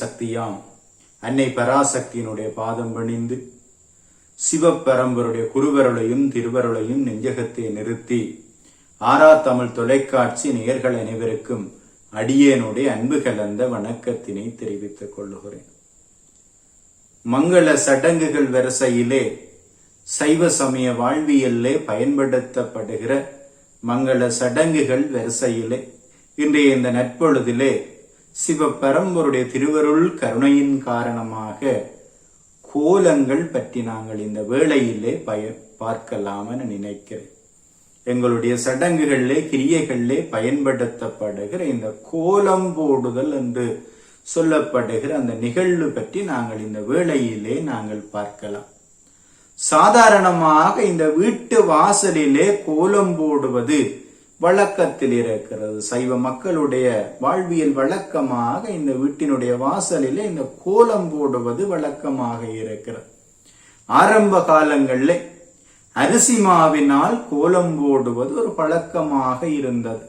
சக்தியாம். அன்னை பராசக்தியினுடைய பாதம் பணிந்து சிவப்பரம்பருடைய குருவருளையும் திருவருளையும் நெஞ்சகத்தை நிறுத்தி ஆரா தமிழ் தொலைக்காட்சி நேர்கள் அனைவருக்கும் அடியேனுடைய அன்பு கலந்த வணக்கத்தினை தெரிவித்துக் கொள்ளுகிறேன். மங்கள சடங்குகள் வரிசையிலே சைவ சமய வாழ்வியல்லே பயன்படுத்தப்படுகிற மங்கள சடங்குகள் வரிசையிலே இன்றைய இந்த நற்பொழுதிலே சிவபரம்பருடைய திருவருள் கருணையின் காரணமாக கோலங்கள் பற்றி நாங்கள் இந்த வேளையிலே பய பார்க்கலாம்னு நினைக்கிறேன். எங்களுடைய சடங்குகளிலே கிரியைகளிலே பயன்படுத்தப்படுகிற இந்த கோலம் போடுதல் என்று சொல்லப்படுகிற அந்த நிகழ்வு பற்றி நாங்கள் இந்த வேளையிலே நாங்கள் பார்க்கலாம். சாதாரணமாக இந்த வீட்டு வாசலிலே கோலம் போடுவது வழக்கத்தில் இருக்கிறது. சைவ மக்களுடைய வாழ்வியல் வழக்கமாக இந்த வீட்டினுடைய வாசலில் இந்த கோலம் போடுவது வழக்கமாக இருக்கிறது. ஆரம்ப காலங்களில் அரிசி மாவினால் கோலம் போடுவது ஒரு பழக்கமாக இருந்தது.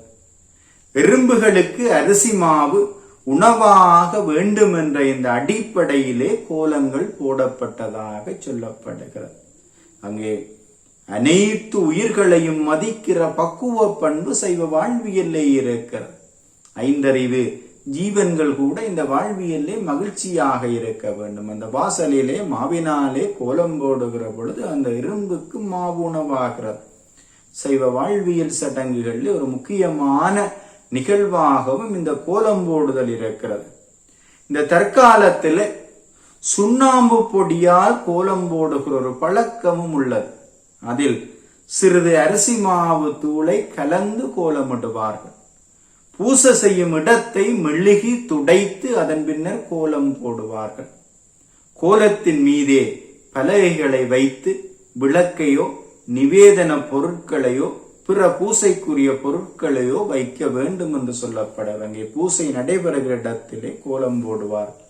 எறும்புகளுக்கு அரிசி மாவு உணவாக வேண்டும் என்ற இந்த அடிப்படையிலே கோலங்கள் போடப்பட்டதாக சொல்லப்படுகிறது. அங்கே அனைத்து உயிர்களையும் மதிக்கிற பக்குவ பண்பு சைவ வாழ்வியல்லே இருக்கிறது. ஐந்தறிவு ஜீவன்கள் கூட இந்த வாழ்வியல்லே மகிழ்ச்சியாக இருக்க வேண்டும். அந்த வாசலிலே மாவினாலே கோலம் போடுகிற பொழுது அந்த இரும்புக்கு மாவு உணவாகிறது. சைவ வாழ்வியல் சடங்குகளில் ஒரு முக்கியமான நிகழ்வாகவும் இந்த கோலம் போடுதல் இருக்கிறது. இந்த தற்காலத்தில் சுண்ணாம்பு பொடியால் கோலம் போடுகிற ஒரு பழக்கமும் உள்ளது. அதில் சிறிது அரிசி மாவு தூளை கலந்து கோலமிடுவார்கள் பூசை செய்யும் இடத்தை மெழுகி துடைத்து அதன் பின்னர் கோலம் போடுவார்கள். கோலத்தின் மீதே பலகைகளை வைத்து விளக்கையோ நிவேதன பொருட்களையோ பிற பூசைக்குரிய பொருட்களையோ வைக்க வேண்டும் என்று சொல்லப்பட அங்கே பூசை நடைபெறுகிற இடத்திலே கோலம் போடுவார்கள்.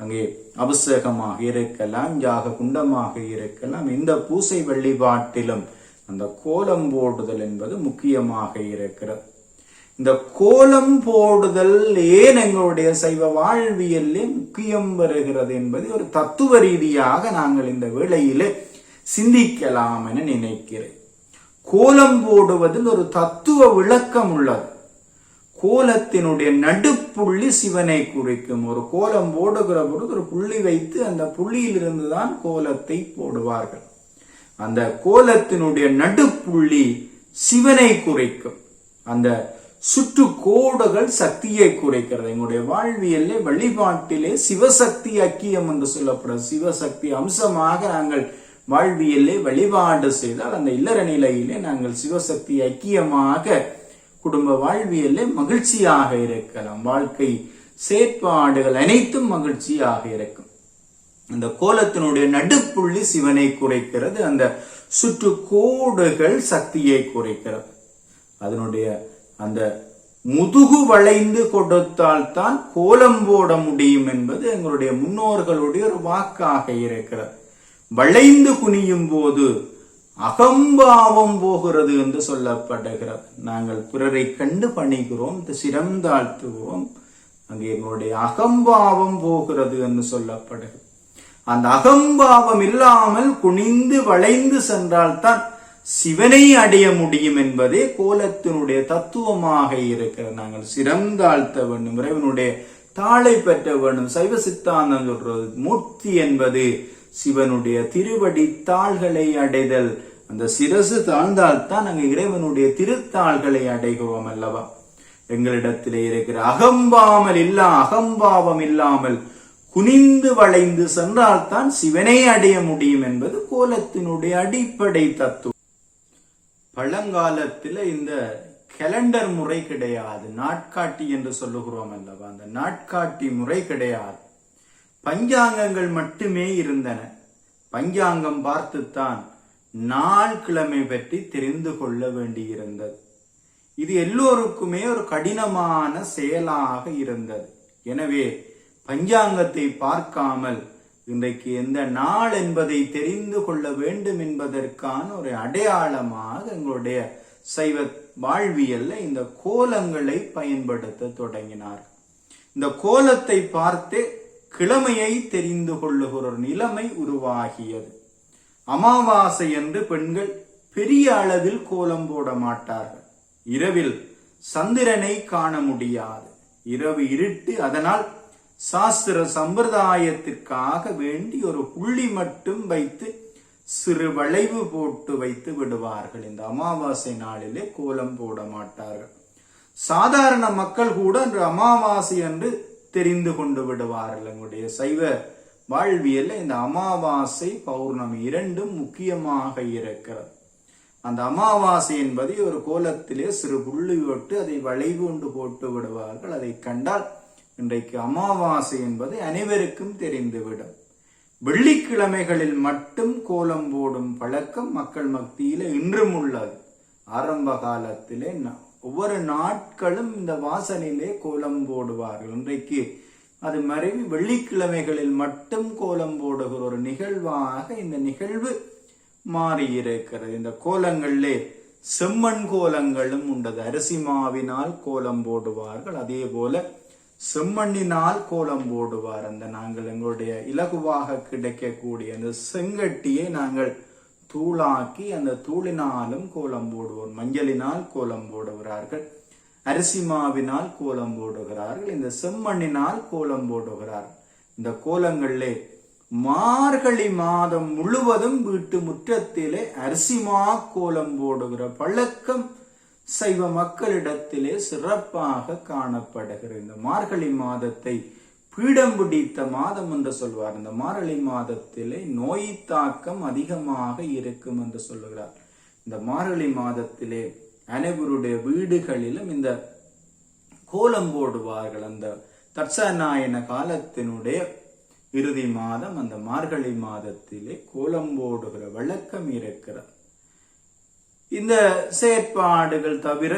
அங்கே அபிஷேகமாக இருக்கலாம் யாக குண்டமாக இருக்கலாம் இந்த பூசை வழிபாட்டிலும் அந்த கோலம் போடுதல் என்பது முக்கியமாக இருக்கிறது. இந்த கோலம் போடுதல் ஏன் எங்களுடைய சைவ வாழ்வியல்லே முக்கியம் வருகிறது என்பது ஒரு தத்துவ ரீதியாக நாங்கள் இந்த வேளையிலே சிந்திக்கலாம் என நினைக்கிறேன். கோலம் போடுவதில் ஒரு தத்துவ விளக்கம் உள்ளது. கோலத்தினுடைய நடுப்புள்ளி சிவனை குறிக்கும். ஒரு கோலம் போடுகிற பொழுது ஒரு புள்ளி வைத்து அந்த புள்ளியிலிருந்து தான் கோலத்தை போடுவார்கள். அந்த கோலத்தினுடைய நடுப்புள்ளி சிவனை குறிக்கும். அந்த சுற்று கோடுகள் சக்தியை குறைக்கிறது. எங்களுடைய வாழ்வியல்லே வழிபாட்டிலே சிவசக்தி அக்கியம் என்று சொல்லப்படுற சிவசக்தி அம்சமாக நாங்கள் வாழ்வியல்லே வழிபாடு செய்தால் அந்த இல்லற நிலையிலே நாங்கள் சிவசக்தி ஐக்கியமாக குடும்ப வாழ்வியல்ல மகிழ்ச்சியாக இருக்கலாம். வாழ்க்கை செயற்பாடுகள் அனைத்தும் மகிழ்ச்சியாக இருக்கும். அந்த கோலத்தினுடைய நடுப்புள்ளி சிவனை குறைக்கிறது. அந்த சுற்று கோடுகள் சக்தியை குறைக்கிறது. அதனுடைய அந்த முதுகு வளைந்து கொடுத்தால்தான் கோலம் போட முடியும் என்பது எங்களுடைய முன்னோர்களுடைய ஒரு வாக்காக இருக்கிறது. வளைந்து குனியும் போது அகம்பாவம் போகிறது என்று சொல்லப்படுகிறது. நாங்கள் பிறரை கண்டு பணிகிறோம் சிரம் தாழ்த்துகிறோம். அங்கே எங்களுடைய அகம்பாவம் போகிறது என்று சொல்லப்படுகிறது. அந்த அகம்பாவம் இல்லாமல் குனிந்து வளைந்து சென்றால்தான் சிவனை அடைய முடியும் என்பதே கோலத்தினுடைய தத்துவமாக இருக்கிறது. நாங்கள் சிறந்தாழ்த்த வேண்டும் இறைவனுடைய தாளை பெற்ற வேண்டும். சைவ சித்தாந்தம் சொல்றது மூர்த்தி என்பது சிவனுடைய திருவடி தாள்களை அடைதல். அந்த சிரசு தாழ்ந்தால்தான் நாங்கள் இறைவனுடைய திருத்தாள்களை அடைகிறோம் அல்லவா? எங்களிடத்திலே இருக்கிற அகம்பாமல் இல்லா அகம்பாவம் இல்லாமல் குனிந்து வளைந்து சென்றால்தான் சிவனை அடைய முடியும் என்பது கோலத்தினுடைய அடிப்படை தத்துவம். பழங்காலத்துல இந்த கேலண்டர் முறை கிடையாது நாட்காட்டி என்று சொல்லுகிறோம் அல்லவா? அந்த நாட்காட்டி முறை கிடையாது. பஞ்சாங்கங்கள் மட்டுமே இருந்தன. பஞ்சாங்கம் பார்த்துத்தான் நாள் கிழமை பற்றி தெரிந்து கொள்ள வேண்டியிருந்தது. இது எல்லோருக்குமே ஒரு கடினமான செயலாக இருந்தது. எனவே பஞ்சாங்கத்தை பார்க்காமல் இன்றைக்கு எந்த நாள் என்பதை தெரிந்து கொள்ள வேண்டும் என்பதற்கான ஒரு அடையாளமாக எங்களுடைய சைவ வாழ்வியல்ல இந்த கோலங்களை பயன்படுத்த தொடங்கினார். இந்த கோலத்தை பார்த்து கிழமையை தெரிந்து கொள்ளுகிற ஒரு நிலைமை உருவாகியது. அமாவாசை என்று பெண்கள் பெரிய அளவில் கோலம் போட மாட்டார்கள். இரவில் சந்திரனை காண முடியாது. இரவு இருட்டு அதனால் சாஸ்திர சம்பிரதாயத்திற்காக வேண்டி ஒரு புள்ளி மட்டும் வைத்து சிறு வளைவு போட்டு வைத்து விடுவார்கள். இந்த அமாவாசை நாளிலே கோலம் போட மாட்டார்கள். சாதாரண மக்கள் கூட அன்று அமாவாசை என்று தெரிந்து கொண்டு விடுவார்கள். எங்களுடைய சைவ வாழ்வியல்ல இந்த அமாவாசை பௌர்ணமி இரண்டும் முக்கியமாக இருக்கிறது. அந்த அமாவாசை என்பதை ஒரு கோலத்திலே சிறு புள்ளி போட்டு அதை வளைவு கொண்டு போட்டு விடுவார்கள். அதை கண்டால் இன்றைக்கு அமாவாசை என்பது அனைவருக்கும் தெரிந்துவிடும். வெள்ளிக்கிழமைகளில் மட்டும் கோலம் போடும் பழக்கம் மக்கள் மத்தியில இன்றும் உள்ளது. ஆரம்ப காலத்திலே ஒவ்வொரு நாட்களும் இந்த வாசலிலே கோலம் போடுவார்கள். இன்றைக்கு அது மறைவு வெள்ளிக்கிழமைகளில் மட்டும் கோலம் போடுகிற ஒரு நிகழ்வாக இந்த நிகழ்வு மாறியிருக்கிறது. இந்த கோலங்களிலே செம்மண் கோலங்களும் உண்டது. அரிசி மாவினால் கோலம் போடுவார்கள். அதே போல செம்மண்ணினால் கோலம் போடுவார். அந்த நாங்கள் எங்களுடைய இலகுவாக கிடைக்கக்கூடிய அந்த செங்கட்டியை நாங்கள் தூளாக்கி அந்த தூளினாலும் கோலம் போடுவோம். மஞ்சளினால் கோலம் போடுகிறார்கள். அரிசி மாவினால் கோலம் போடுகிறார்கள் இந்த செம்மண்ணினால் கோலம் போடுகிறார்கள் இந்த கோலங்களிலே மார்கழி மாதம் முழுவதும் வீட்டு முற்றத்திலே அரிசிமா கோலம் போடுகிற பழக்கம் சைவ மக்களிடத்திலே சிறப்பாக காணப்படுகிற இந்த மார்கழி மாதத்தை பீடம் பிடித்த மாதம் என்று சொல்வார். இந்த மார்கழி மாதத்திலே நோய் தாக்கம் அதிகமாக இருக்கும் என்று சொல்லுகிறார். இந்த மார்கழி மாதத்திலே அனைவருடைய வீடுகளிலும் இந்த கோலம் போடுவார்கள். அந்த தட்சநாயன காலத்தினுடைய இறுதி மாதம் அந்த மார்கழி மாதத்திலே கோலம் போடுகிற வழக்கம் இருக்கிறது. இந்த செயற்பாடுகள் தவிர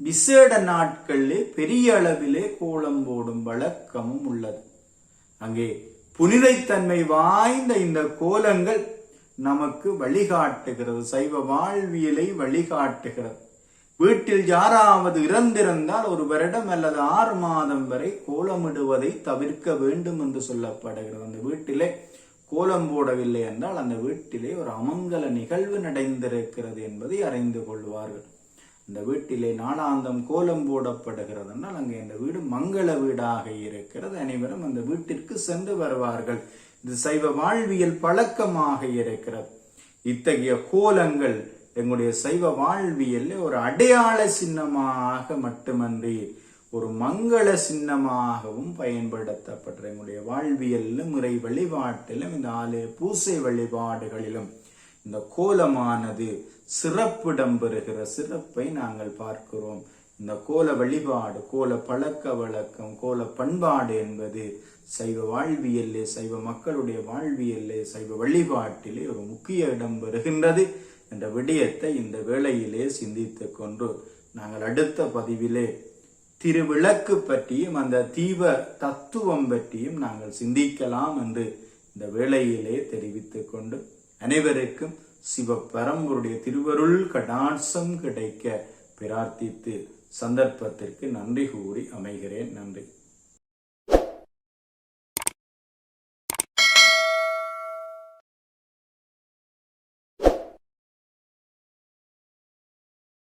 விசேட நாட்களிலே பெரிய அளவிலே கோலம் போடும் வழக்கமும் உள்ளது. அங்கே புனிதைத்தன்மை வாய்ந்த இந்த கோலங்கள் நமக்கு வழிகாட்டுகிறது சைவ வாழ்வியலை வழிகாட்டுகிறது. வீட்டில் யாராவது இறந்திருந்தால் ஒரு வருடம் அல்லது ஆறு மாதம் வரை கோலமிடுவதை தவிர்க்க வேண்டும் என்று சொல்லப்படுகிறது. அந்த வீட்டிலே கோலம் போடவில்லை என்றால் அந்த வீட்டிலே ஒரு அமங்கல நிகழ்வு நடந்திருக்கிறது என்பதை அறிந்து கொள்வார்கள். அந்த வீட்டிலே நாளாந்தம் கோலம் போடப்படுகிறது என்றால் அங்கே அந்த வீடு மங்கள வீடாக இருக்கிறது. அனைவரும் அந்த வீட்டிற்கு சென்று வருவார்கள். இது சைவ வாழ்வியல் பழக்கமாக இருக்கிறது. இத்தகைய கோலங்கள் எங்களுடைய சைவ வாழ்வியல்ல ஒரு அடையாள சின்னமாக மட்டுமன்றி ஒரு மங்கள சின்னமாகவும் பயன்படுத்தப்பட்ட எங்களுடைய வாழ்வியலிலும் இறை வழிபாட்டிலும் இந்த ஆலய பூசை வழிபாடுகளிலும் இந்த கோலமானது சிறப்பிடம் பெறுகிற சிறப்பை நாங்கள் பார்க்கிறோம். இந்த கோல வழிபாடு கோல பழக்க வழக்கம் கோல பண்பாடு என்பது சைவ வாழ்வியல்லே சைவ மக்களுடைய வாழ்வியல்லே சைவ வழிபாட்டிலே ஒரு முக்கிய இடம் பெறுகின்றது. என்ற விடயத்தை இந்த வேளையிலே சிந்தித்து கொண்டு நாங்கள் அடுத்த பதிவிலே திருவிளக்கு பற்றியும் அந்த தீவ தத்துவம் பற்றியும் நாங்கள் சிந்திக்கலாம் என்று இந்த வேளையிலே தெரிவித்துக் கொண்டு அனைவருக்கும் சிவபரம்பருடைய திருவருள் கடாட்சம் கிடைக்க பிரார்த்தித்து சந்தர்ப்பத்திற்கு நன்றி கூறி அமைகிறேன். நன்றி.